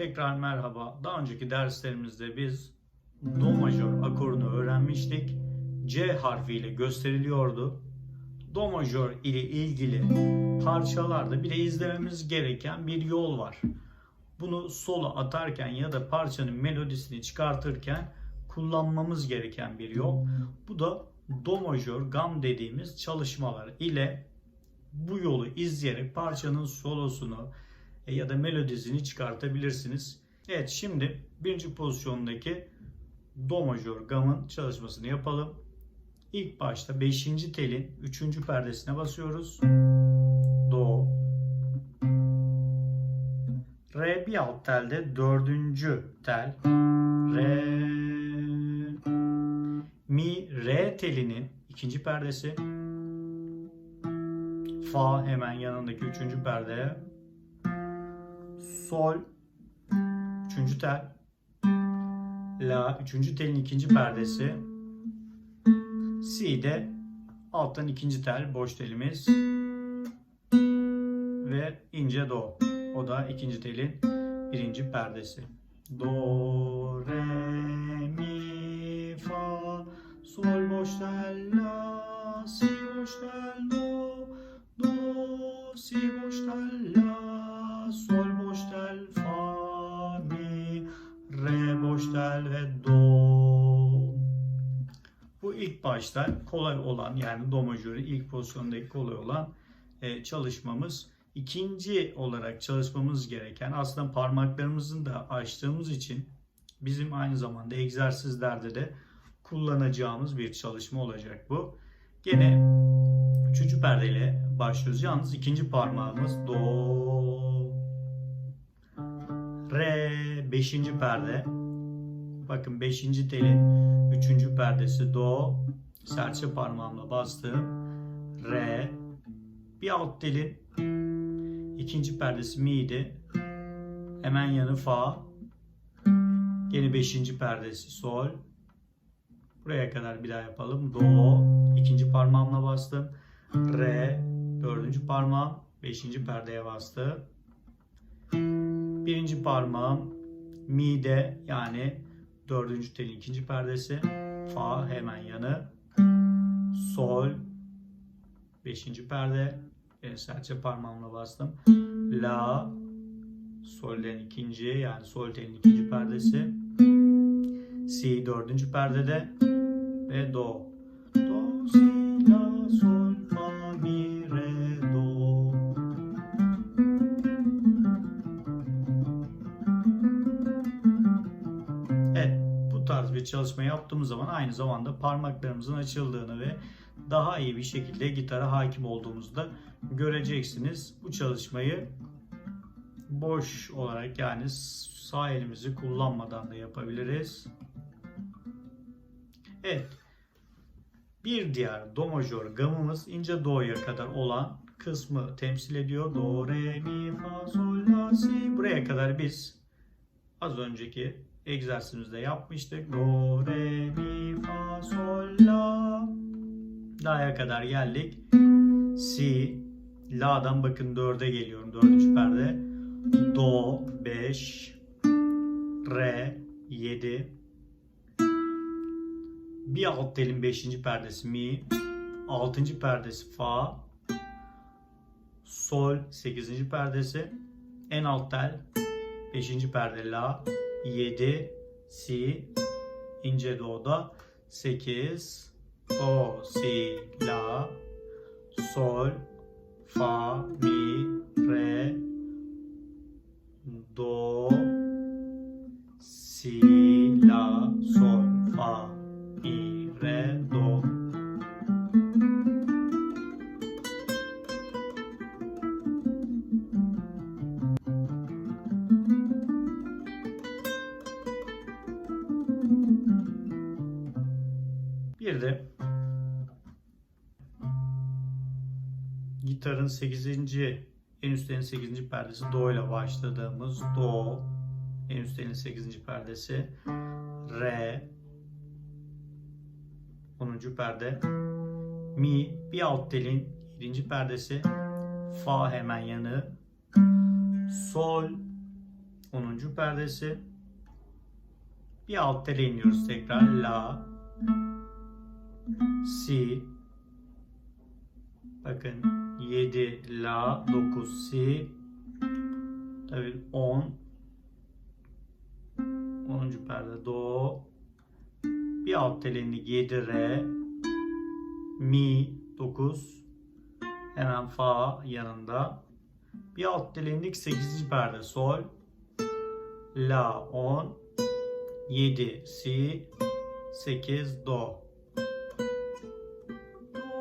Tekrar merhaba. Daha önceki derslerimizde biz Do majör akorunu öğrenmiştik. C harfiyle gösteriliyordu. Do majör ile ilgili parçalarda bir de izlememiz gereken bir yol var. Bunu sola atarken ya da parçanın melodisini çıkartırken kullanmamız gereken bir yol. Bu da Do majör gam dediğimiz çalışmalar ile bu yolu izleyerek parçanın solosunu ya da melodisini çıkartabilirsiniz. Evet şimdi birinci pozisyondaki Do majör gamın çalışmasını yapalım. İlk başta 5. telin 3. perdesine basıyoruz. Do. Re bir alt telde 4. tel. Re. Mi re telinin ikinci perdesi. Fa hemen yanındaki üçüncü perdeye. Sol üçüncü tel. La üçüncü telin ikinci perdesi. Si de alttan ikinci tel boş telimiz. Ve ince do. O da ikinci telin birinci perdesi. Do, re, mi, fa, sol boş tel, la, si boş tel, do, tel ve do. Bu ilk başta kolay olan yani do majörü ilk pozisyondaki kolay olan e, çalışmamız. İkinci olarak çalışmamız gereken aslında parmaklarımızın da açtığımız için bizim aynı zamanda egzersizlerde de kullanacağımız bir çalışma olacak bu. Gene üçüncü perdeyle başlıyoruz. Yalnız ikinci parmağımız do, re, beşinci perde. Bakın beşinci telin üçüncü perdesi do. Serçe parmağımla bastım. Re. Bir alt telin ikinci perdesi mi'ydi. Hemen yanı fa. Gene beşinci perdesi sol. Buraya kadar bir daha yapalım. Do. ikinci parmağımla bastım. Re. Dördüncü parmağım. Beşinci perdeye bastım. Birinci parmağım mi'de yani dördüncü telin ikinci perdesi. Fa hemen yanı. Sol. Beşinci perde. Yine serçe parmağımla bastım. La. Sol'den ikinci yani sol telin ikinci perdesi. Si dördüncü perdede. Ve do. Do, si, la, sol, bir çalışma yaptığımız zaman aynı zamanda parmaklarımızın açıldığını ve daha iyi bir şekilde gitara hakim olduğumuzu da göreceksiniz. Bu çalışmayı boş olarak yani sağ elimizi kullanmadan da yapabiliriz. Evet. Bir diğer do majör gamımız ince do'ya kadar olan kısmı temsil ediyor. Do, re, mi, fa, sol, la, si. Buraya kadar biz az önceki egzersizimizde yapmıştık. Do, re, mi, fa, sol, la. La'ya kadar geldik. Si. La'dan bakın 4'e geliyorum. Dördüncü perde. Do 5. Re 7. Bir alt telin 5. perdesi mi. 6. perdesi fa. Sol 8. perdesi. En alt tel 5. perde la. 7 si ince do'da 8 do si la. Sol fa mi re. Do si Bir de gitarın 8. en üst telin 8. perdesi do ile başladığımız do en üst telin 8. perdesi re 10. perde mi bir alt telin 7. perdesi fa hemen yanı sol 10. perdesi. Bir alt tele iniyoruz tekrar. La. Si. Bakın 7 La 9 Si. Tabii 10. 10. perde Do. Bir alt tele indik 7 Re. Mi 9. Hemen Fa yanında. Bir alt tele indik 8. perde Sol. La 10. 7 Si. 8 Do.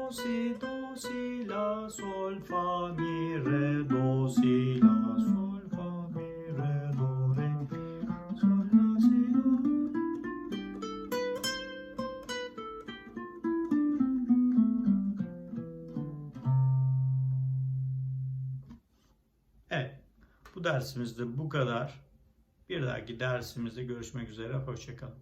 Do si do si la sol fa mi re do si la sol fa mi re do re sol la si do. Evet. Bu dersimizde bu kadar. Bir dahaki dersimizde görüşmek üzere. Hoşçakalın.